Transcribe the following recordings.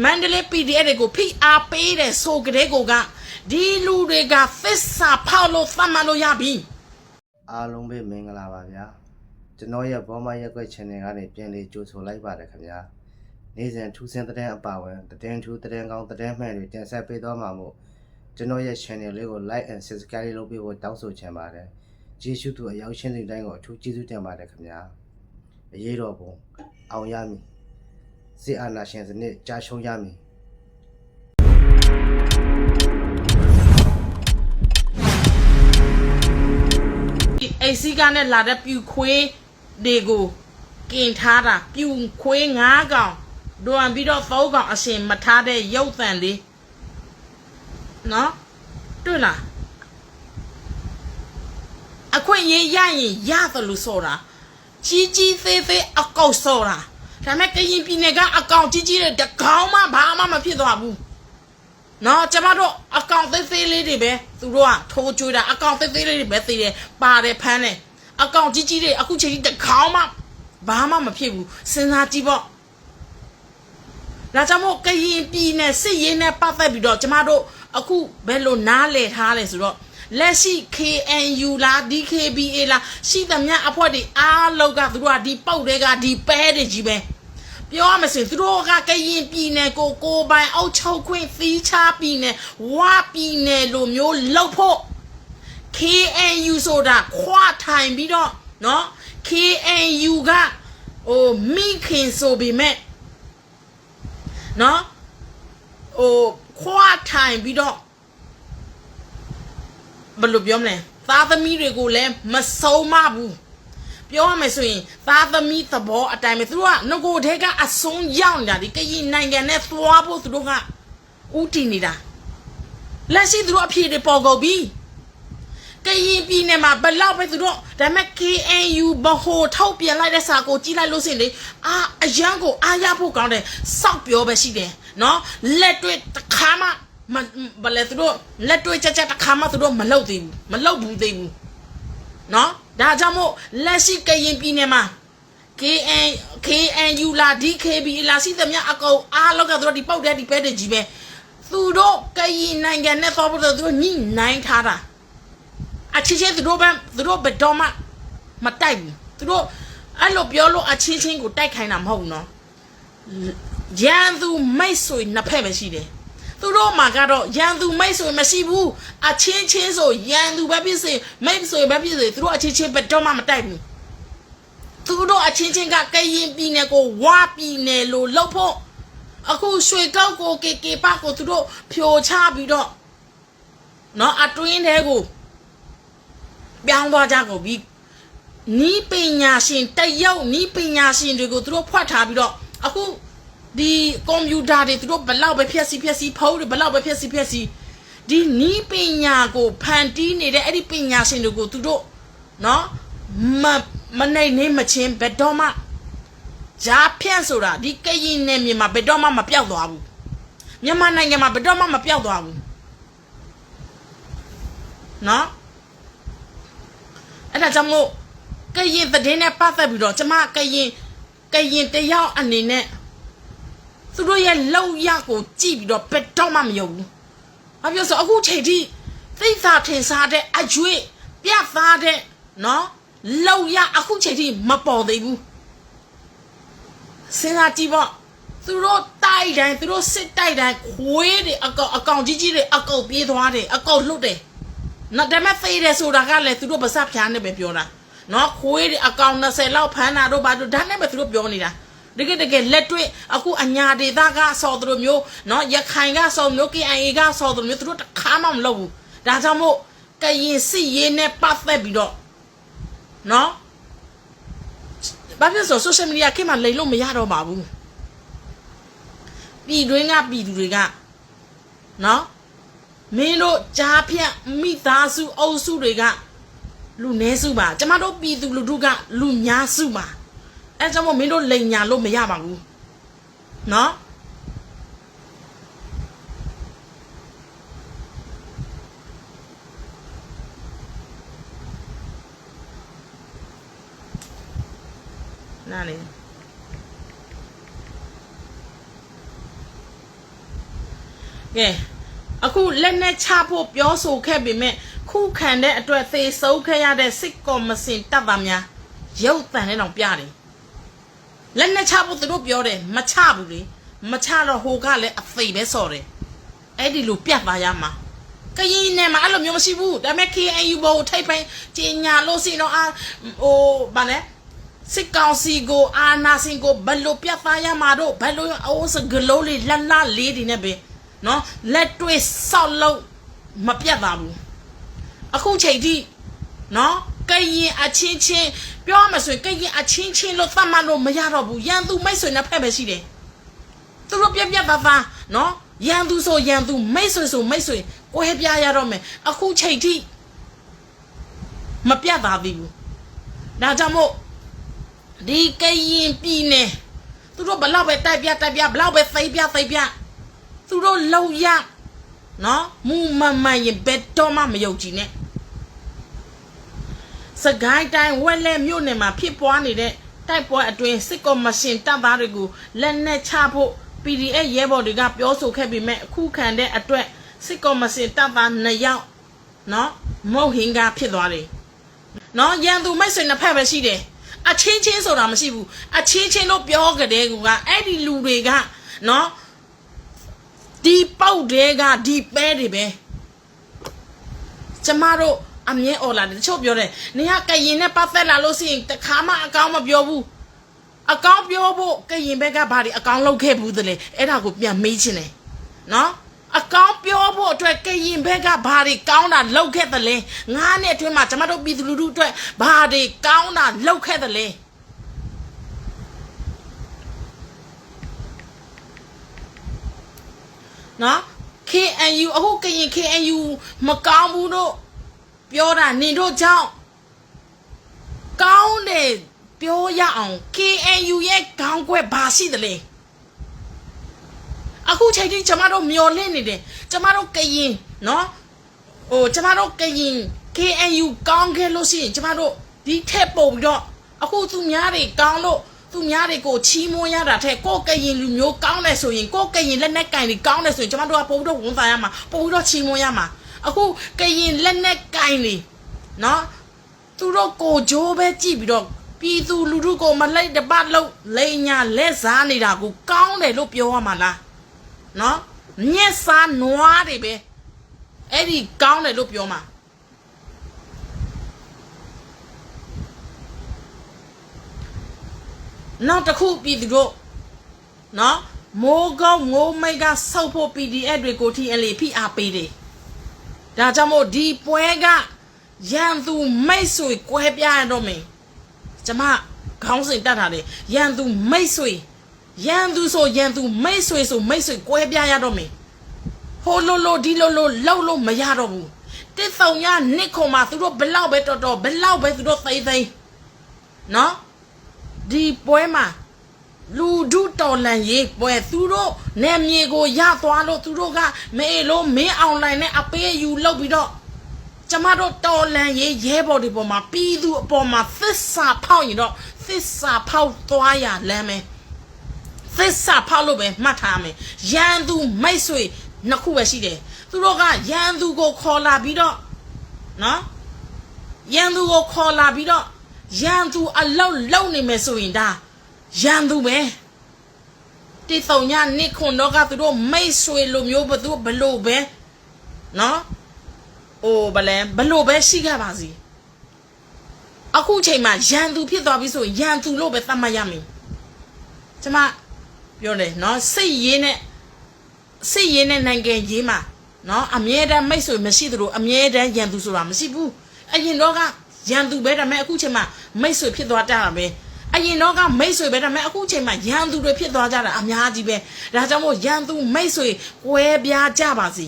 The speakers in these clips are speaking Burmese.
မန္တလေး PDF တွေကိုဖိအားပေးတယ်ဆိုကြတဲ့ကိုကဒီလူတွေကသစ္စာဖောက်လို့သတ်မှတ်လို့ရပြီအားလုံးပဲမင်္ဂလာပါဗျာကျွန်တော်ရဲ့ဘောမရက်ွက် channel ကနေပြန်လေးကြိုဆိုလိုက်ပါတယ်ခင်ဗျာနေ့စဉ်ထူးဆန်းတဲ့အပါဝင်တဲ့ထူးတဲ့ကောင်းတဲ့မှန်တွေတင်ဆက်ပေးသွားမှာမို့ကျွန်တော်ရဲ့ channel လေးကို like and subscribe လုပ်ပေးဖို့တောင်းဆိုချင်ပါတယ်ကျေးဇူးတူအရောက်ချင်းစီတိုင်းကိုအထူးကျေးဇူးတင်ပါတယ်ခင်ဗျာအရေးတော်ပုံအောင်ရမည် စစ်အာဏာရှင်စနစ်ကြာရှုံးရမည်ဒီအိတ်စီကနဲ့လာတဲ့ပြူခွေးတွေကိုကင်ထားတာပြူခွေး၅ကောင်ဒွန်ပြီးတော့သုံးကောင်အရှင်မထားတဲ့ရုပ်တန်လေးနော်တွေ့လားအခွင့်အရေးရရင်ရသလိုဆိုတာကြီးကြီးသေးသေးအကောက်ဆိုတာ ဒါပေမဲ့ကရင်ပြည်နယ်ကအကောင်ကြီးကြီးတဲ့တကောင်မှဘာမှမဖြစ်သွားဘူးနော်ကျမတို့အကောင့်သေးသေးလေးတွေပဲသူတို့ကထိုးကြွေးတာအကောင့်သေးသေးလေးတွေပဲသိတယ်ပါတယ်ဖမ်းတယ်အကောင့်ကြီးကြီးတွေအခုချိန်ကြီးတစ်ခေါင်းမှဘာမှမဖြစ်ဘူးစဉ်းစားကြည့်ပေါ့ဒါကြောင့်မို့ကရင်ပြည်နယ်စစ်ရေးနဲ့ပတ်သက်ပြီးတော့ကျမတို့အခုဘယ်လိုနားလည်ထားလဲဆိုတော့ လက်ရှိ KNU လား DKBA လားရှိသမျှအဖွဲ့တွေအားလုံးကသူတို့ကဒီပုတ်တွေကဒီပဲတွေကြီးပဲ ပြောရမစင်သူတို့ကကရင်ပြည်နယ်ကိုကိုပိုင်အောက်ချုပ်ခွင့်သီးခြားပြည်နယ်ဝါပြည်နယ်လိုမျိုးလောက်ဖို့ KNU ဆိုတာခွာထိုင်ပြီးတော့เนาะ KNU ကဟိုမိခင်ဆိုပေမဲ့เนาะဟိုခွာထိုင်ပြီးတော့ ဘယ်လိုပြောမလဲသားသမီးတွေကိုလည်းမဆုံးမဘူးပြောရမယ်ဆိုရင်သားသမီးသဘောအတိုင်းပဲသူတို့ကငကိုတဲကအဆုံးရောက်နေတာဒီကရင်နိုင်ငံနဲ့သွားဖို့သူတို့ကဥတည်နေတာလက်ရှိသူတို့အဖြေတွေပေါ်ကုန်ပြီကရင်ပြည်နယ်မှာဘယ်လောက်ပဲသူတို့ဒါပေမဲ့ KNU ဘဟိုထုတ်ပြန်လိုက်တဲ့စာကိုကြည့်လိုက်လို့စင်လေအာအရန်ကိုအားရဖို့ကောင်းတယ်စောက်ပြောပဲရှိတယ်နော်လက်တွေ့တစ်ခါမှ မဘယ်လဲသူတို့လက်တွေ့ချက်ချက်တစ်ခါမှသူတို့မလုပ်သေးဘူးမလုပ်ဘူးသေးဘူးနော်ဒါကြောင့်မို့လက်ရှိကရင်ပြည်နယ်မှာ KN KNU လာ DKB လာစီသမျှအကောင်အားလောက်ကသူတို့ဒီပေါက်တဲ့ဒီပဲတဲ့ကြီးပဲသူတို့ကရင်နိုင်ငံနဲ့သွားဖို့သူတို့ညှိနှိုင်းထားတာအချင်းချင်းသူတို့ပဲသူတို့ဘယ်တော့မှမတိုက်ဘူးသူတို့အဲ့လိုပြောလို့အချင်းချင်းကိုတိုက်ခိုင်းတာမဟုတ်ဘူးနော်ရန်သူမိတ်ဆွေနှစ်ဖက်ပဲရှိတယ် သူတို့မှာကတော့ရန်သူမိတ်ဆွေမရှိဘူးအချင်းချင်းဆိုရန်သူပဲဖြစ်စေမိတ်ဆွေပဲဖြစ်စေသူတို့အချင်းချင်းဘယ်တော့မှမတိုက်ဘူးသူတို့အချင်းချင်းကကရင်ပြည်နယ်ကိုဝါပြည်နယ်လို့လှုပ်ဖို့အခုရွှေကောက်ကိုကေကေပကိုသူတို့ဖြိုချပြီးတော့နော်အတွင်းထဲကိုပြောင်းသွားကြကုန်ပြီနီးပညာရှင်တရုတ်နီးပညာရှင်တွေကိုသူတို့ဖွက်ထားပြီးတော့အခု ဒီကွန်ပျူတာတွေသူတို့ဘလောက်ပဲဖြက်စီဖြက်စီဖုန်းတွေဘလောက်ပဲဖြက်စီဖြက်စီဒီနီးပညာကိုဖန်တီးနေတဲ့အဲ့ဒီပညာရှင်တွေကိုသူတို့နော်မမနိုင်နေမချင်းဘယ်တော့မှဂျာဖြန့်ဆိုတာဒီကရင်နယ်မြေမှာဘယ်တော့မှမပြောက်သွားဘူးမြန်မာနိုင်ငံမှာဘယ်တော့မှမပြောက်သွားဘူးနော်အဲ့ဒါကြောင့်မို့ကရင်သတင်းနဲ့ပတ်သက်ပြီးတော့ကျမကရင်ကရင်တယောက်အနေနဲ့ သူတို့ရဲ့လောက်ရကိုကြည့်ပြီးတော့ဘယ်တော့မှမယုံဘူးဘာဖြစ်လို့ဆိုအခုချိန်ထိသိသာထင်ရှားတဲ့အကျွေးပြတ်သားတဲ့နော်လောက်ရအခုချိန်ထိမပေါ်သေးဘူးစဉ်းစားကြည့်ပေါ့သူတို့တိုက်တိုင်းသူတို့စစ်တိုက်တိုင်းခွေးတွေအကောင်အကောင်ကြီးကြီးတွေအကောင်ပြေးသွားတယ်အကောင်လွတ်တယ်နော်ဒါပေမဲ့ဖေးတယ်ဆိုတာကလည်းသူတို့ပါစပ်ဖြားနေပဲပြောတာနော်ခွေးတွေအကောင်20လောက်ဖမ်းတာတို့ဘာတို့ဒါနဲ့ပဲသူတို့ပြောနေတာ တကယ်တကယ်လက်တွေ့အခုအညာဒေသကဆော်သူတို့မျိုးနော်ရခိုင်ကဆော်မျိုး KIA ကဆော်သူတို့မျိုးသူတို့တခါမှမလုပ်ဘူးဒါကြောင့်မို့ကရင်စစ်ရေးနဲ့ပတ်သက်ပြီးတော့နော်ဘာဖြစ်လို့ဆို social media ခေတ်မှာလိန်လို့မရတော့ပါဘူးပြည်တွင်းကပြည်သူတွေကနော်မင်းတို့ကြားဖြတ်မိသားစုအုပ်စုတွေကလူနည်းစုပါကျမတို့ပြည်သူလူထုကလူများစုပါ အဲကြောင့်မို့မင်းတို့လိန်ညာလို့မရပါဘူးနော်နားလေကဲအခုလက်နဲ့ချဖို့ပြောဆိုခဲ့ပေမဲ့ခုခံတဲ့အတွက်သေဆုံးခဲ့ရတဲ့စစ်ကော်မရှင်တပ်သားများရုပ်တံနဲ့တောင်ပြတယ် လက်နဲ့ချဖို့သူတို့ပြောတယ်မချဘူးလေမချတော့ဟိုကလည်းအသိပဲစော်တယ်အဲ့ဒီလိုပြတ်သွားရမှာကရင်နဲ့မှာအဲ့လိုမျိုးမရှိဘူးဒါပေမဲ့ KNU ဘောကိုထိတ်ပိုင်းကျင်ညာလို့စီတော့အာဟိုဗာလဲစစ်ကောင်စီကိုအာနာစင်ကိုဘယ်လိုပြတ်သားရမှာတော့ဘယ်လိုအိုးစဂလုံးလေးလှလှလေးဒီနဲ့ပဲနော်လက်တွေဆောက်လို့မပြတ်သားဘူးအခုချိန်ထိနော်ကရင်အချင်းချင်း ပြောရမှဆိုရင်ကရင်အချင်းချင်းလို့သတ်မှတ်လို့မရတော့ဘူးရန်သူမိတ်ဆွေနဲ့ဖက်ပဲရှိတယ်သူတို့ပြက်ပြက်သားသားနော်ရန်သူဆိုရန်သူမိတ်ဆွေဆိုမိတ်ဆွေကိုယ်ပြရတော့မယ်အခုချိန်ထိမပြတ်သားသေးဘူးဒါကြောင့်မို့ဒီကရင်ပြည်နယ်သူတို့ဘလောက်ပဲတိုက်ပြတိုက်ပြဘလောက်ပဲသိပြသိပြသူတို့လုံရနော်မူမမှန်ရင်ဘယ်တော့မှမယုံကြည်နဲ့ စကိုင်းတိုင်းဝက်လက်မြို့နယ်မှာဖြစ်ပွားနေတဲ့တိုက်ပွဲအတွင်းစစ်ကော်မရှင်တပ်သားတွေကိုလက်နက်ချဖို့ PDF ရဲဘော်တွေကပြောဆိုခဲ့ပေမဲ့အခုခံတဲ့အတွက်စစ်ကော်မရှင်တပ်သား2ယောက်နော်မဟုတ်ဟင်္ကာဖြစ်သွားတယ်နော်ရန်သူမိတ်ဆွေနှစ်ဖက်ပဲရှိတယ်အချင်းချင်းဆိုတာမရှိဘူးအချင်းချင်းလို့ပြောကြတဲ့ကူကအဲ့ဒီလူတွေကနော်ဒီပေါက်တွေကဒီပဲတွေပဲကျမတို့ အမြဲអော်လာတယ်တချို့ပြောတယ်နေကကရင်နဲ့ပတ်သက်လာလို့ရှိရင်တခါမှအကောင်းမပြောဘူးအကောင်းပြောဖို့ကရင်ဘက်ကဘာတွေအကောင်းလုပ်ခဲ့ဘူးသလဲအဲ့ဒါကိုပြန်မေးချင်တယ်နော်အကောင်းပြောဖို့အတွက်ကရင်ဘက်ကဘာတွေကောင်းတာလုပ်ခဲ့သလဲငါးနှစ်အတွင်းမှာကျမတို့ပြည်သူလူထုအတွက်ဘာတွေကောင်းတာလုပ်ခဲ့သလဲနော် KNU အခုကရင် KNU မကောင်းဘူးတို့ ပြောတာနင်တို့ကြောင့်ကောင်းတယ်ပြောရအောင် KNU ရဲ့ခေါင်းကွက်ဘာရှိသလဲအခုချိန်ထိကျမတို့မျောလင့်နေတယ်ကျမတို့ကရင်နော်ဟိုကျမတို့ကရင် KNU ကောင်းခဲ့လို့ရှိရင်ကျမတို့ဒီထက်ပုံပြီးတော့အခုသူများတွေကောင်းလို့သူများတွေကိုချီးမွမ်းရတာထက်ကိုယ်ကရင်လူမျိုးကောင်းတယ်ဆိုရင်ကိုယ်ကရင်လက်နက်ကင်တွေကောင်းတယ်ဆိုရင်ကျမတို့ကပုံပြီးတော့ဝန်စားရမှာပုံပြီးတော့ချီးမွမ်းရမှာ အခုကရင်လက်နက်ကင်တွေနော်သူတို့ကိုဂျိုးပဲကြည့်ပြီးတော့ပြည်သူလူထုကိုမလိုက်တပတ်လို့လိန်ညာလက်စားနေတာကိုကောင်းတယ်လို့ပြောရမှာလားနော်ညက်စားနွားတွေပဲအဲ့ဒီကောင်းတယ်လို့ပြောမှာနောက်တစ်ခုပြည်သူတို့နော်မိုးကောင်းမိုးမိတ်ကဆောက်ဖို့ PDF တွေကို TNL ဖိအားပေးတယ် ဒါကြောင့်မို့ဒီပွဲကရန်သူမိတ်ဆွေကွဲပြားရတော့မယ်ကျမခေါင်းစဉ်တတ်တာလေရန်သူမိတ်ဆွေရန်သူဆိုရန်သူမိတ်ဆွေဆိုမိတ်ဆွေကွဲပြားရတော့မယ်ဟိုလိုလိုဒီလိုလိုလောက်လို့မရတော့ဘူးတစ်ဆောင်ရနစ်ခုံမှာသူတို့ဘလောက်ပဲတော်တော်ဘလောက်ပဲသူတို့သိသိနော်ဒီပွဲမှာလူဒု တော်လန်ရေးပွဲသူတို့နေမြေကိုရသွားလို့သူတို့ကမေလို့မင်းအွန်လိုင်းနဲ့အပေးယူလုပ်ပြီးတော့ကျမတို့တော်လန်ရေးရဲဘော်တွေပေါ်မှာပြည်သူအပေါ်မှာသစ္စာဖောက်ရင်တော့သစ္စာဖောက်သွားရလမ်းမယ်သစ္စာဖောက်လို့ပဲမှတ်ထားမယ်ရန်သူမိတ်ဆွေနှစ်ခုပဲရှိတယ်သူတို့ကရန်သူကိုခေါ်လာပြီးတော့နော်ရန်သူကိုခေါ်လာပြီးတော့ရန်သူအလောက်လုံနေမယ်ဆိုရင်ဒါရန်သူပဲ တိတုံညနိခွန်တော့ကသူတို့မိတ်ဆွေလိုမျိုးဘသူဘလို့ပဲနော်အိုးဘလဲဘလို့ပဲရှိခဲ့ပါစီအခုချိန်မှာရန်သူဖြစ်သွားပြီဆိုရန်သူလို့ပဲသတ်မှတ်ရမယ်ကျမပြောတယ်နော်စိတ်ရင်းနဲ့စိတ်ရင်းနဲ့နိုင်ငံရေးမှာနော်အမြဲတမ်းမိတ်ဆွေမရှိသလိုအမြဲတမ်းရန်သူဆိုတာမရှိဘူးအရင်တော့ကရန်သူပဲဒါပေမဲ့အခုချိန်မှာမိတ်ဆွေဖြစ်သွားတာပဲ အရင်တော့ကမိတ်ဆွေပဲဒါပေမဲ့အခုချိန်မှာရန်သူတွေဖြစ်သွားကြတာအများကြီးပဲဒါကြောင့်မို့ရန်သူမိတ်ဆွေကွဲပြားကြပါစီ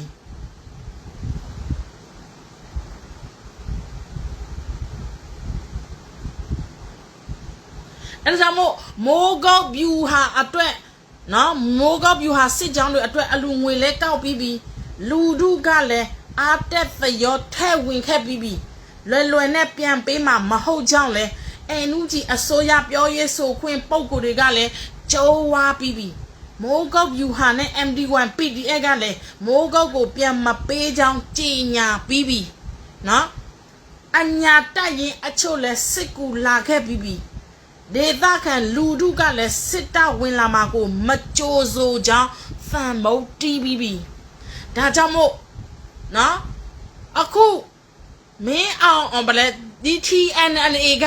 အဲဒါကြောင့်မို့မိုးကောက်ဗျူဟာအတွက်နော်မိုးကောက်ဗျူဟာစစ်ကြောင်းတွေအတွက်အလူငွေလဲကောက်ပြီးပြီလူဒုကလည်းအာတက်သရောထဲ့ဝင်ခဲ့ပြီးပြီလွယ်လွယ်နဲ့ပြန်ပေးမှာမဟုတ်ကြောင်းလဲ အန်နူဂျီအစိုးရပြောရေးဆိုခွင့်ပုံကိုယ်တွေကလည်းကြိုးဝါပြီးပြီမိုးကုတ်ယူဟာနဲ့ MD1 PDF ကလည်းမိုးကုတ်ကိုပြန်မပေးချောင်းကြည်ညာပြီးပြီနော်အညာတက်ရင်အချို့လဲစစ်ကူလာခဲ့ပြီးပြီဒေသခံလူထုကလည်းစစ်တပ်ဝင်လာမှာကိုမကြိုးစိုးချောင်းဖန်မုတ်တီးပြီးပြီဒါကြောင့်မို့နော်အခုမင်းအောင်အောင်ဗလဲ DTNLA က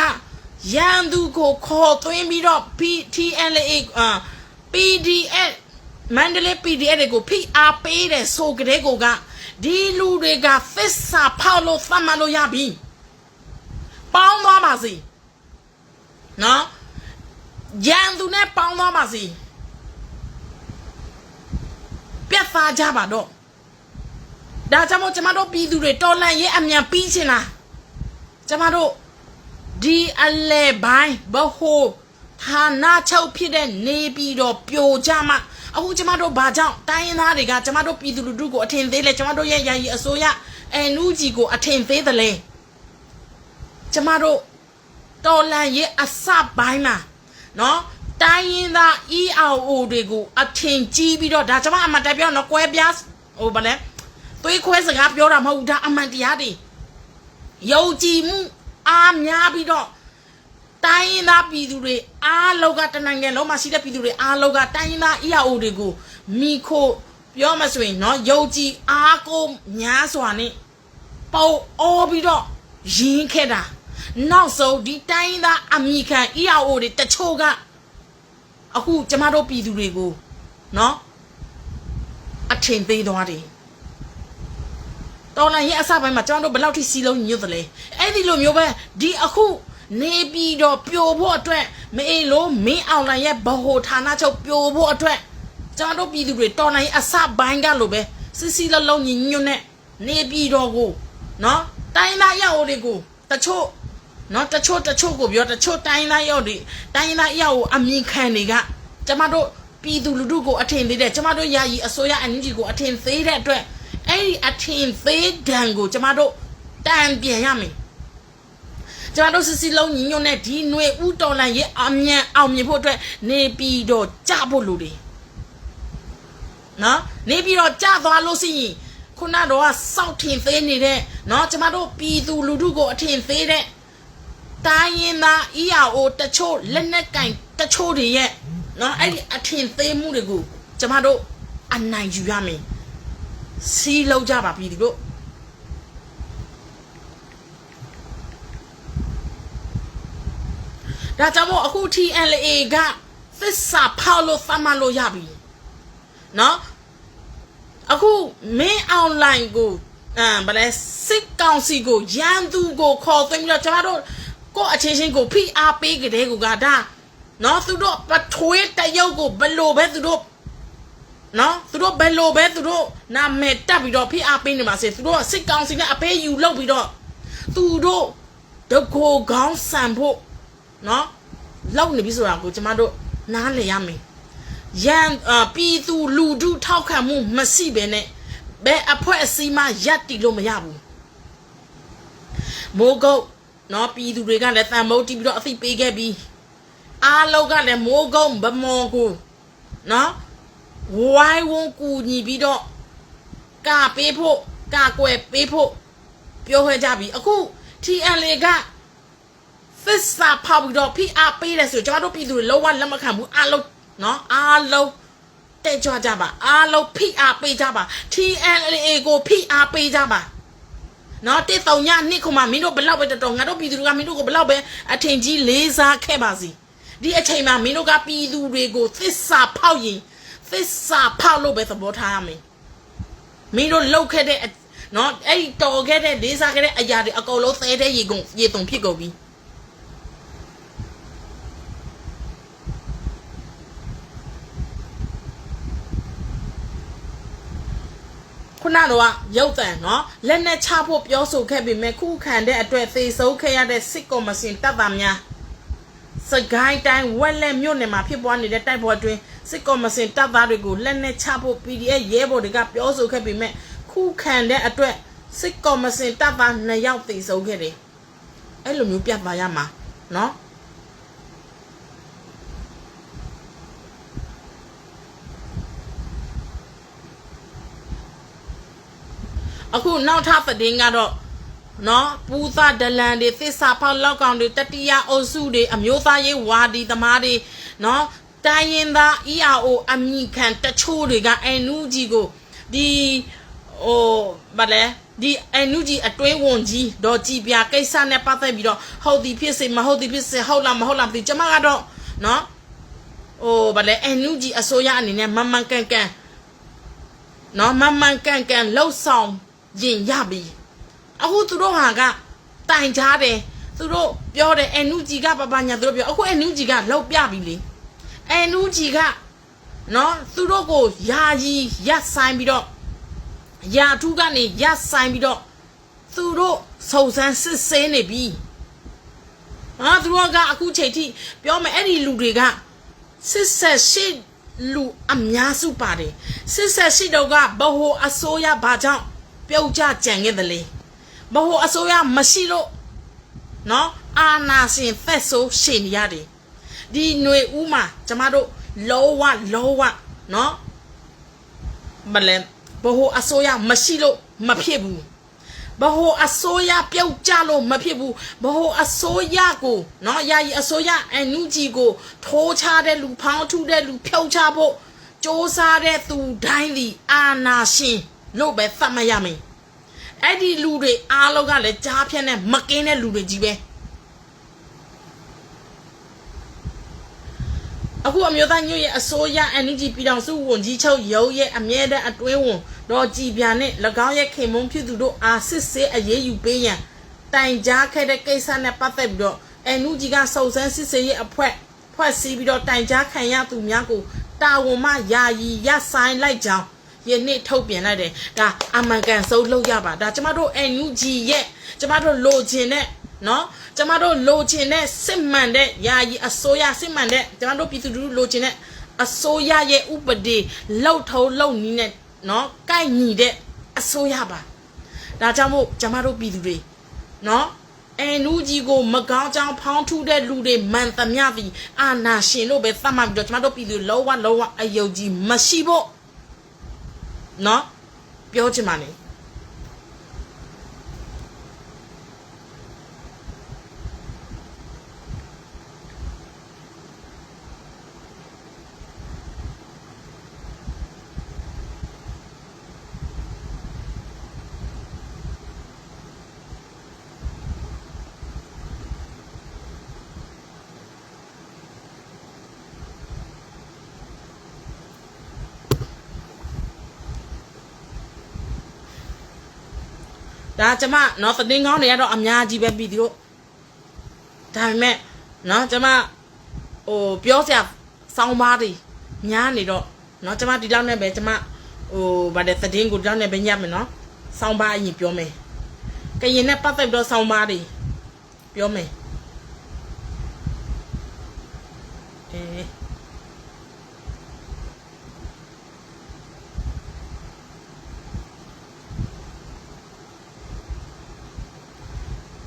ရန်သူကိုခေါ်သွင်းပြီးတော့ PTNLA အာ PDF မန္တလေး PDF တွေကိုဖိအားပေးတယ်ဆိုကြတဲ့ကိုကဒီလူတွေကသစ္စာဖောက်လို့သတ်မှတ်လို့ရပြီပေါင်းသွားပါစီနော်ရန်သူနဲ့ပေါင်းသွားပါစီပြတ်သားကြပါတော့ဒါကြောင့်မို့ကျမတို့ပြည်သူတွေတော်လန့်ရေးအမြန်ပြီးချင်လားကျမတို့ ဒီအလဲပိုင်းဘဟိုဌာနချုပ်ဖြစ်တဲ့နေပြည်တော်ပြိုကြမှာအခုကျမတို့ဘာကြောင့်တိုင်းရင်းသားတွေကကျမတို့ပြည်သူလူထုကိုအထင်သေးလဲကျမတို့ရဲ့ယာယီအစိုးရအန်နူဂျီကိုအထင်သေးတယ်လဲကျမတို့တော်လန်ရဲ့အစပိုင်းမှာနော်တိုင်းရင်းသား ERO တွေကိုအထင်ကြီးပြီးတော့ဒါကျမအမှန်တပြောနော်ကွဲပြားဟိုဗလဲသွေးခွဲစကားပြောတာမဟုတ်ဘူးဒါအမှန်တရားတွေယုံကြည်မှု အားများပြီးတော့တိုင်းရင်းသားပြည်သူတွေအားလောက်ကတနိုင်ငံလုံးမှာရှိတဲ့ပြည်သူတွေအားလောက်ကတိုင်းရင်းသား ERO တွေကိုမိခိုပြောမှဆိုရင်နော်ယုံကြည်အားကိုများစွာနဲ့ပုံအောပြီးတော့ရင်းခဲ့တာနောက်ဆုံးဒီတိုင်းရင်းသားအမိခံ ERO တွေတချို့ကအခုကျမတို့ပြည်သူတွေကိုနော်အထင်သေးသွားတယ် တော်လိုင်းရဲ့အစပိုင်းမှာကျွန်တော်တို့ဘယ်လောက်ထိစီလုံးညွတ်သလဲအဲ့ဒီလိုမျိုးပဲဒီအခုနေပြီးတော့ပျော်ဖို့အတွက်မအေးလို့မင်းအောင်လိုင်းရဲ့ဗဟိုဌာနချုပ်ပျော်ဖို့အတွက်ကျွန်တော်တို့ပြည်သူတွေတော်လိုင်းရဲ့အစပိုင်းကလိုပဲစစ်စီလုံးလုံးညညွတ်နဲ့နေပြီးတော့ကိုနော်တိုင်းသားရောက်တွေကိုတချို့နော်တချို့တချို့ကိုပြောတချို့တိုင်းသားရောက်တွေတိုင်းသားရောက်ကိုအမြင်ခံတွေကကျမတို့ပြည်သူလူထုကိုအထင်သေးတယ်ကျမတို့ယာယီအစိုးရအန်ဂျီကိုအထင်သေးတဲ့အတွက် အဲ့ဒီအထင်သေးဒဏ်ကိုကျမတို့တန်ပြန်ရမယ်ကျမတို့စစ်စစ်လုံးညီညွတ်တဲ့ဒီຫນွေဥတော်လန်ရဲ့အမြန်အောင်မြင်ဖို့အတွက်နေပြီးတော့ကြဖို့လူတွေနော်နေပြီးတော့ကြသွားလို့ရှိရင်ခုနတော့ကစောက်ထင်သေးနေတဲ့နော်ကျမတို့ပြည်သူလူထုကိုအထင်သေးတဲ့တိုင်းရင်သား ERO တချို့လက်နက်ကင်တချို့တွေရဲ့နော်အဲ့ဒီအထင်သေးမှုတွေကိုကျမတို့အနိုင်ယူရမယ် စီးလုံးကြပါပြည်သူတို့ဒါကြောင့်မို့အခု TNLA ကသစ္စာဖောက်လို့သတ်မှတ်လို့ရပြီနော်အခုမင်းအွန်လိုင်းကိုအမ်ဗလဲစစ်ကောင်စီကိုရန်သူကိုခေါ်သွင်းပြီးတော့ကျမတို့ကိုယ့်အချင်းချင်းကိုဖိအားပေးကြတဲ့ကူကဒါနော်သူတို့ပထွေးတရုပ်ကိုဘလို့ပဲသူတို့ နော်သူတို့ဘယ်လိုပဲသူတို့နာမည်တက်ပြီးတော့ဖိအားပေးနေမှာစေသူတို့ကစစ်ကောင်စီနဲ့အပေးယူလုပ်ပြီးတော့သူတို့တကိုခေါင်းဆန်ဖို့နော်လောက်နေပြီဆိုတာကိုကျမတို့နားလည်ရမယ်ရန်အာပြည်သူလူထုထောက်ခံမှုမရှိဘဲနဲ့ဘယ်အဖွဲ့အစည်းမှရပ်တည်လို့မရဘူးမိုးကုတ်နော်ပြည်သူတွေကလည်းတန်မုတ်တီးပြီးတော့အသိပေးခဲ့ပြီးအားလုံးကလည်းမိုးကုတ်ဗမော်ကိုနော် ဝိုင်းဝန်းကူညီပြီးတော့ကပေးဖို့ကကွယ်ပေးဖို့ပြောခဲ့ကြပြီအခု TNL ကသစ္စာဖောက်ပြီးတော့ဖိအားပေးတယ်ဆိုကျွန်တော်တို့ပြည်သူတွေလုံးဝလက်မခံဘူးအားလုံးနော်အားလုံးတဲ့ကြွကြပါအားလုံးဖိအားပေးကြပါ TNLA ကိုဖိအားပေးကြပါနော်တစ်တုံညနှစ်ခုမှမင်းတို့ဘလောက်ပဲတတော်ငါတို့ပြည်သူတွေကမင်းတို့ကိုဘလောက်ပဲအထင်ကြီးလေးစားခဲ့ပါစီဒီအချိန်မှာမင်းတို့ကပြည်သူတွေကိုသစ္စာဖောက်ရင် သစ္စာဖောက်လို့ပဲသဘောထားရမယ်မင်းတို့လှုပ်ခဲ့တဲ့နော်အဲ့ဒီတော်ခဲ့တဲ့လေးစားခဲ့တဲ့အရာတွေအကုန်လုံးသဲတဲ့ရေကုန်ရေတုံဖြစ်ကုန်ပြီခုနတော့ရုပ်တံနော်လက်နဲ့ချဖို့ပြောဆိုခဲ့ပေမဲ့ခုခံတဲ့အတွက်သေဆုံးခဲ့ရတဲ့စစ်ကော်မရှင်တပ်သားများစကိုင်းတိုင်းဝက်လက်မြို့နယ်မှာဖြစ်ပွားနေတဲ့တိုက်ပွဲအတွင်း စစ်ကော်မရှင်တပ်သားတွေကိုလက်နဲ့ချဖို့ PDF ရဲဘော်တွေကပြောဆိုခဲ့ပေမဲ့ခုခံတဲ့အတွက်စစ်ကော်မရှင်တပ်သား2ယောက်တေဆုံးခဲ့တယ်အဲ့လိုမျိုးပြတ်ပါရမှာเนาะအခုနောက်ထပ်သတင်းကတော့နော်ပူသဒလန်တွေသစ္စာဖောက်လောက်ကောင်တွေတတိယအုပ်စုတွေအမျိုးသားရေးဝါဒီသမားတွေနော် တိုင်းရင်သား ERO အမိခံတချို့တွေက NUG ကိုဒီဟိုဗါလဲဒီအန်နူဂျီအတွင်းဝန်ကြီးဒေါ်ကြည်ပြကိစ္စနဲ့ပတ်သက်ပြီးတော့ဟုတ်သည်ဖြစ်စေမဟုတ်သည်ဖြစ်စေဟုတ်လားမဟုတ်လားမသိဘူးကျွန်မကတော့နော်ဟိုဗါလဲအန်နူဂျီအစိုးရအနေနဲ့မန်မှန်ကန်ကန်နော်မန်မှန်ကန်ကန်လှုပ်ဆောင်ရင်ရပြီအခုသူတို့ဟာကတိုင်ချားတယ်သူတို့ပြောတယ်အန်နူဂျီကပပညာသူတို့ပြောအခုအန်နူဂျီကလောက်ပြပြီလေ အန်နူဂျီကနော်သူတို့ကိုယာကြီးရက်ဆိုင်ပြီးတော့ရာထူးကနေရဆိုင်ပြီးတော့သူတို့စုံစမ်းစစ်ဆေးနေပြီဟာသူတို့ကအခုချိန်ထိပြောမယ်အဲ့ဒီလူတွေကစစ်ဆက်ရှိလူအများစုပါတယ်စစ်ဆက်ရှိတော့ကဘဟိုအစိုးရဘာကြောင့်ပြုတ်ကြကြံခဲ့တယ်လေဘဟိုအစိုးရမရှိလို့နော်အာနာရှင်ဖက်ဆိုးရှင်နေရတယ် ဒီຫນွေဦးမှာကျမတို့လောဝလောဝနော် မလဲဘဟိုအစိုးရမရှိလို့မဖြစ်ဘူးဘဟိုအစိုးရပြုတ်ကြလို့မဖြစ်ဘူးဘဟိုအစိုးရကိုเนาะယာယီအစိုးရအန်နူဂျီကိုထိုးချတဲ့လူဖောင်းထုတဲ့လူဖြုတ်ချဖို့စ조사တဲ့သူတိုင်းဒီအာနာရှင်လို့ပဲသတ်မှတ်ရမယ်အဲ့ဒီလူတွေအားလုံးကလည်းကြားဖြတ်နဲ့မကင်းတဲ့လူတွေကြီးပဲ အခုအမျိုးသားညွတ်ရဲ့အစိုးရ NUG ပြည်ထောင်စုဝန်ကြီးချုပ်ရုံးရဲ့အမြဲတမ်းအတွင်းဝန်တော်ကြည်ပြာနဲ့၎င်းရဲ့ခင်မုန်းဖြစ်သူတို့အားစစ်ဆေးအရေးယူပေးရန်တိုင်ကြားခဲ့တဲ့ကိစ္စနဲ့ပတ်သက်ပြီးတော့ NUG ကစုံစမ်းစစ်ဆေးရေးအဖွဲ့ဖွဲ့စည်းပြီးတော့တိုင်ကြားခံရသူများကိုတာဝန်မှယာယီရဆိုင်လိုက်ကြောင်းယနေ့ထုတ်ပြန်လိုက်တယ်ဒါအမှန်ကန်ဆုံးလုပ်ရပါဒါကျမတို့ NUG ရဲ့ကျမတို့လိုချင်တဲ့ နော်ကျမတို့လိုချင်တဲ့စစ်မှန်တဲ့ယာယီအစိုးရစစ်မှန်တဲ့ကျမတို့ပြည်သူလူထုလိုချင်တဲ့အစိုးရရဲ့ဥပဒေလောက်ထုံးလောက်နီးနဲ့နော်ကိုက်ညီတဲ့အစိုးရပါဒါကြောင့်မို့ကျမတို့ပြည်သူတွေနော်အန်နူဂျီကိုမကောင်းကြောင်ဖောင်းထူးတဲ့လူတွေမှန်သမျှသည်အာနာရှင်လို့ပဲသတ်မှတ်ပြီးတော့ကျမတို့ပြည်သူလောဝလောဝအယုံကြည်မရှိဖို့နော်ပြောချင်ပါနေ ဒါကျမနော်သတင်ကောင်းတွေကတော့အများကြီးပဲပြီးဒီတို့ဒါပေမဲ့နော်ကျမဟိုပြောစရာစောင်းပါးတွေညားနေတော့နော်ကျမဒီလောက်နဲ့ပဲကျမဟိုဗါတဲ့သတင်ကိုဒီလောက်နဲ့ပဲညပ်မယ်နော်စောင်းပါးအရင်ပြောမယ်ကရင်နဲ့ပတ်သက်ပြီးတော့စောင်းပါးတွေပြောမယ်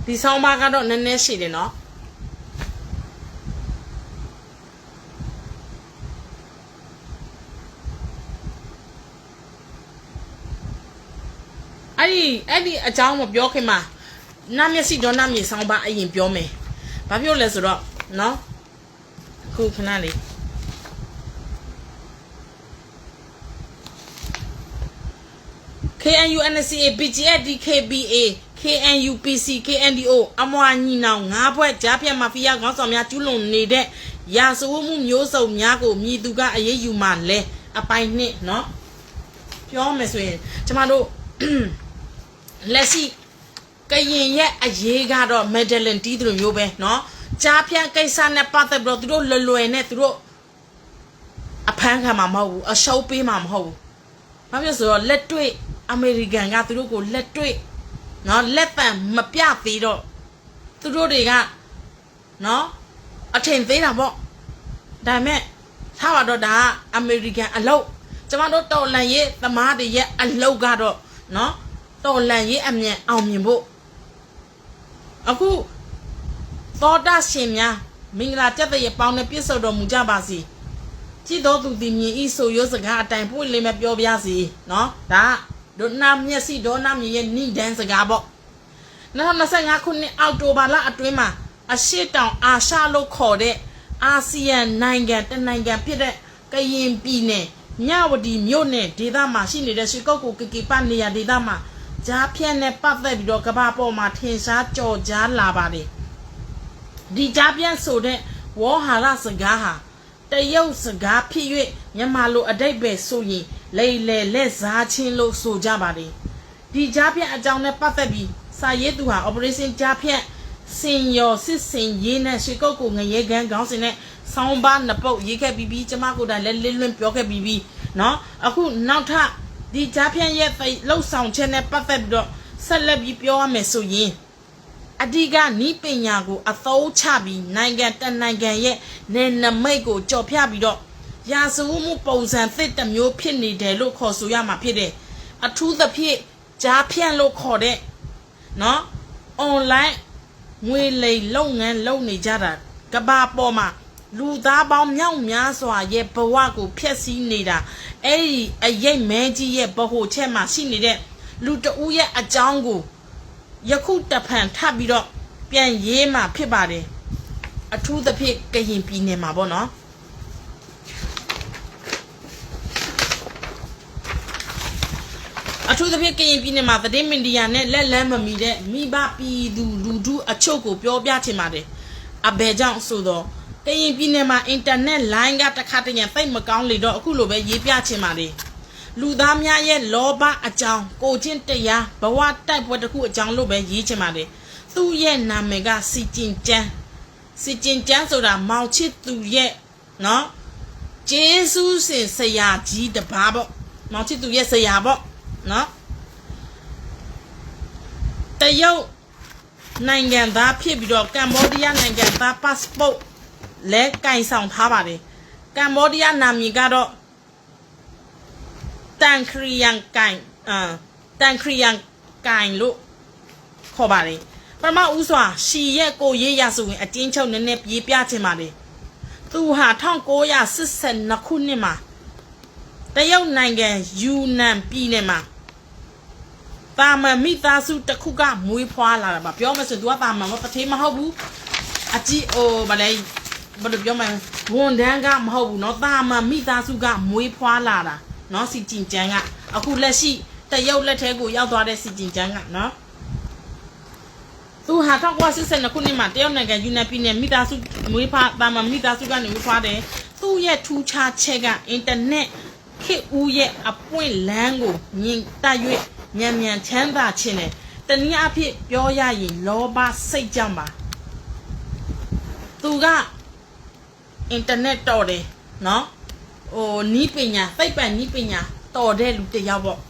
ဒီဆောင်းပါးကတော့နည်းနည်းရှိတယ်နော်အဲ့ဒီအဲ့ဒီအကြောင်းမပြောခင်မှာနာမျက်စိတော့နာမြေဆောင်းပါးအရင်ပြောမယ်ဘာပြောလဲဆိုတော့နော်ခုခဏလေး KNU NCA BGF DKBA KNU PC KNDO အမွာညီနောင်ငါးဘွဲ့ကြားဖြတ်မာဖီးယားခေါင်းဆောင်များကျူးလွန်နေတဲ့ရာဇဝတ်မှုမျိုးစုံများကိုမြည်သူကအရေးယူမှလဲအပိုင်းနှစ်เนาะပြောမယ်ဆိုရင်ကျမတို့ လက်ရှိကရင်ရဲ့အရေးကတော့မက်ဒလင်တီးသူလိုမျိုးပဲเนาะကြားဖြတ်ကိစ္စနဲ့ပတ်သက်ပြီးတော့သူတို့လွယ်လွယ်နဲ့သူတို့အဖမ်းခံမှာမဟုတ်ဘူးအရှုံးပေးမှာမဟုတ်ဘူး ဘာဖြစ်ဆိုတော့လက်တွေ့အမေရိကန်ကသူတို့ကိုလက်တွေ့ နော်လက်ပံမပြသေးတော့သူတို့တွေကနော်အထင်သေးတာပေါ့ဒါပေမဲ့ထားပါတော့ဒါကအမေရိကန်အလုပ်ကျမတို့တော်လန်ရေးသမားတွေရဲ့အလုပ်ကတော့နော်တော်လန်ရေးအမြန်အောင်မြင်ဖို့အခုသောတာရှင်များမင်္ဂလာတက်တဲ့ရပေါင်းနဲ့ပြည့်စုံတော်မူကြပါစေကြည်တော်သူသည်မြင်ဤဆိုရိုးစကားအတိုင်းပွင့်လင်းမဲ့ပြောပြစီနော်ဒါ ဒေါနာမျက်စိဒေါနာမြည်ရဲ့နိဒန်စကားပေါ့2025ခုနှစ်အောက်တိုဘာလအတွင်းမှာအရှိတောင်အာရှလို့ခေါ်တဲ့အာဆီယံနိုင်ငံတစ်နိုင်ငံဖြစ်တဲ့ကရင်ပြည်နယ်မြဝတီမြို့နယ်ဒေသမှာရှိနေတဲ့ရွှေကုတ်ကိုကကီပနေရဒေသမှာဂျားဖြန့်နဲ့ပတ်သက်ပြီးတော့ကမ္ဘာပေါ်မှာထင်ရှားကြော်ကြားလာပါတယ်ဒီဂျားဖြန့်ဆိုတဲ့ဝေါ်ဟာရစကားဟာတရုတ်စကားဖြစ်၍မြန်မာလိုအတိတ်ပဲဆိုရင် လေလေလက်စားချင်းလို့ဆိုကြပါတယ်ဒီဂျားဖြန့်အကြောင်းနဲ့ပတ်သက်ပြီးစာရေးသူဟာ operation ဂျားဖြန့်စင်ရောစစ်စင်ရေးနဲ့ရွှေကုတ်ကိုငရဲကန်းခေါင်းစဉ်နဲ့ဆောင်းပါးနှစ်ပုတ်ရေးခဲ့ပြီးပြီးကျမကိုယ်တိုင်လည်းလင်းလွင့်ပြောခဲ့ပြီးပြီးเนาะအခုနောက်ထပ်ဒီဂျားဖြန့်ရဲ့လှုပ်ဆောင်ချက်နဲ့ပတ်သက်ပြီးတော့ဆက်လက်ပြီးပြောရမယ်ဆိုရင် အဓိကနီးပညာကိုအသုံးချပြီးနိုင်ငံတနိုင်ငံရဲ့နယ်နမိတ်ကိုကြော်ဖြပြီးတော့ ရာဇဝတ်မှုပုံစံသစ်တစ်မျိုးဖြစ်နေတယ်လို့ခေါ်ဆိုရမှာဖြစ်တယ်အထူးသဖြင့်ကြားဖြန့်လို့ခေါ်တဲ့နော် online ငွေလိမ်လုပ်ငန်းလုပ်နေကြတာကဘာပေါ်မှာလူသားပေါင်းမြောက်များစွာရဲ့ဘဝကိုဖျက်ဆီးနေတာအဲ့ဒီအရေးမဲကြီးရဲ့ဗဟိုချက်မှာရှိနေတဲ့လူတဦးရဲ့အကြောင်းကိုယခုတဖန်ထပ်ပြီးတော့ပြန်ရေးမှာဖြစ်ပါတယ်အထူးသဖြင့်ကရင်ပြည်နယ်မှာပေါ့နော် အထူးသဖြင့်ကရင်ပြည်နယ်မှာသတင်းမီဒီယာနဲ့လက်လန်းမမီတဲ့မိဘပြည်သူလူထုအချို့ကိုပြောပြချင်ပါတယ်အဘယ်ကြောင့်ဆိုတော့ကရင်ပြည်နယ်မှာအင်တာနက်လိုင်းကတစ်ခါတည်းသိပ်မကောင်းလေတော့အခုလိုပဲရေးပြချင်ပါတယ်လူသားများရဲ့လောဘအကြောင်းကိုချင်းတရားဘဝတိုက်ပွဲတစ်ခုအကြောင်းလို့ပဲရေးချင်ပါတယ်သူ့ရဲ့နာမည်ကစီကျင်ကျန်းစီကျင်ကျန်းဆိုတာမောင်ချစ်သူရဲ့နော်ဂျေစုစင်ဆရာကြီးတပါးပေါ့မောင်ချစ်သူရဲ့ဆရာပေါ့ နော်တရုတ်နိုင်ငံသားဖြစ်ပြီးတော့ကမ္ဘောဒီးယားနိုင်ငံသား passport လဲကင်ဆောင်ထားပါတယ်ကမ္ဘောဒီးယားနာမည်ကတော့တန်ခရီယန်ကိုင်အာတန်ခရီယန်ကိုင်လို့ခေါ်ပါတယ်ပထမဦးစွာရှီရဲ့ကိုရေးရဆိုရင်အတင်းချုပ်နည်းနည်းပြေးပြချင်ပါတယ်သူဟာ1982ခုနှစ်မှာတရုတ်နိုင်ငံယူနန်ပြည်နယ်မှာ တာမန်မိသားစုတစ်ခုကမွေးဖွားလာတာပါပြောမှဆိုသူကတာမန်မပထေးမဟုတ်ဘူးအကြီးအိုဗလဲဘယ်လိုပြောမလဲဝန်တန်းကမဟုတ်ဘူးเนาะတာမန်မိသားစုကမွေးဖွားလာတာเนาะစီကျင်ကျန်းကအခုလက်ရှိတရုတ်လက်ထဲကိုရောက်သွားတဲ့စီကျင်ကျန်းကเนาะသူဟာ1982ခုနှစ်မှာတရုတ်နိုင်ငံယူနန်ပြည်နယ်မိသားစုမွေးဖွားတာမန်မိသားစုကနေမွေးဖွားတယ်သူ့ရဲ့ထူးခြားချက်ကအင်တာနက်ခေတ်ဦးရဲ့အပွင့်လန်းကိုမြင်တတ်၍ ညံမြန်ချမ်းသာခြင်းနဲ့တနည်းအားဖြင့်ပြောရရင်လောဘစိတ်ကြောင့်ပါသူကအင်တာနက်တော်တယ်နော်ဟိုနီးပညာသိပ္ပံနီးပညာတော်တဲ့လူတစ်ယောက်ပေါ့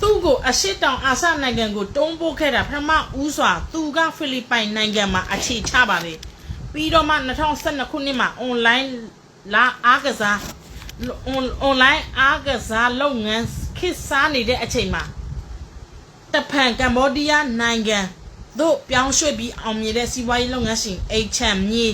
သူ့ကိုအရှိတောင်အာရှနိုင်ငံကိုတွန်းပို့ခဲ့တာပထမဦးစွာသူကဖိလစ်ပိုင်နိုင်ငံမှာအခြေချပါတယ်ပြီးတော့မှ2012ခုနှစ်မှာ online လာအားကစား online အားကစားလုပ်ငန်း ခေတ်စားနေတဲ့အချိန်မှာတဖန်ကမ္ဘောဒီးယားနိုင်ငံတို့ပြောင်းရွှေ့ပြီးအောင်မြင်တဲ့စီးပွားရေးလုပ်ငန်းရှင် HM မြေ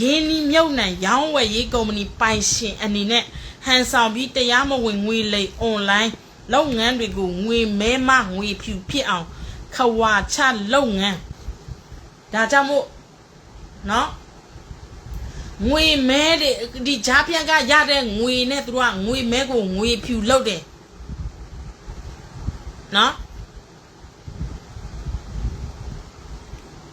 ရင်းနှီးမြုပ်နှံရောင်းဝယ်ရေးကုမ္ပဏီပိုင်ရှင်အနေနဲ့ဟန်ဆောင်ပြီးတရားမဝင်ငွေလိမ် online လုပ်ငန်းတွေကိုငွေမဲမငွေဖြူဖြစ်အောင်ခဝါချလုပ်ငန်းဒါကြောင့်မို့နော်ငွေမဲတဲ့ဒီဂျားပြန်ကရတဲ့ငွေနဲ့သူတို့ကငွေမဲကိုငွေဖြူလုပ်တယ် နော်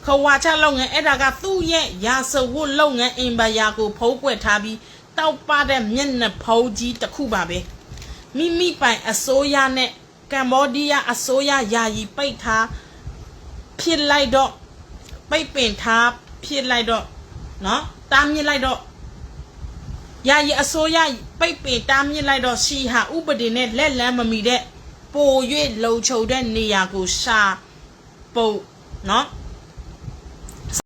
ခဝါချလုပ်ငန်းအဲ့ဒါကသူ့ရဲ့ရာဇဝတ်လုပ်ငန်းအင်ပါယာကိုဖုံးကွယ်ထားပြီးတောက်ပတဲ့မျက်နှာဖုံးကြီးတစ်ခုပါပဲမိမိပိုင်အစိုးရနဲ့ကမ္ဘောဒီးယားအစိုးရယာယီပိတ်ထားဖြစ်လိုက်တော့ပိတ်ပင်ထားဖြစ်လိုက်တော့နော်တားမြစ်လိုက်တော့ယာယီအစိုးရပိတ်ပင်တားမြစ်လိုက်တော့ရှီဟာဥပဒေနဲ့လက်လန်းမမီတဲ့ ပို၍လုံခြုံတဲ့နေရာကိုရှာပုတ်နော်